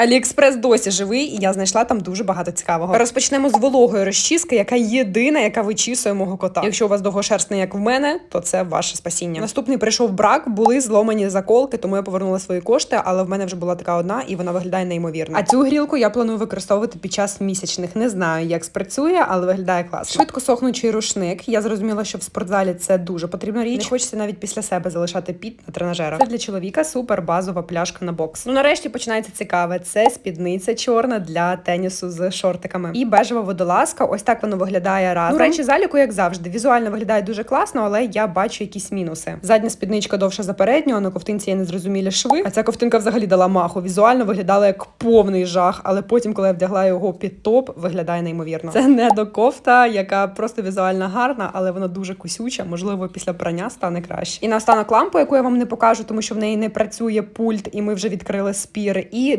Аліекспрес досі живий, і я знайшла там дуже багато цікавого. Розпочнемо з вологої розчіски, яка єдина, яка вичісує мого кота. Якщо у вас довгошерстний, як в мене, то це ваше спасіння. Наступний прийшов брак, були зломані заколки, тому я повернула свої кошти, але в мене вже була така одна, і вона виглядає неймовірно. А цю грілку я планую використовувати під час місячних. Не знаю, як спрацює, але виглядає класно. Швидко сохнучий рушник. Я зрозуміла, що в спортзалі це дуже потрібна річ. Не хочеться навіть після себе залишати піт на тренажерах. Це для чоловіка супер базова пляшка на бокс. Ну нарешті починається цікаве. Це спідниця чорна для тенісу з шортиками. І бежева водолазка. Ось так воно виглядає разом. Ну, речі заліку, як завжди. Візуально виглядає дуже класно, але я бачу якісь мінуси. Задня спідничка довша за передню, на ковтинці є незрозумілі шви. А ця ковтинка взагалі дала маху. Візуально виглядала як повний жах, але потім, коли я вдягла його під топ, виглядає неймовірно. Це не до кофта, яка просто візуально гарна, але вона дуже кусюча. Можливо, після прання стане краще. І наостанок лампу, яку я вам не покажу, тому що в неї не працює пульт, і ми вже відкрили спір. І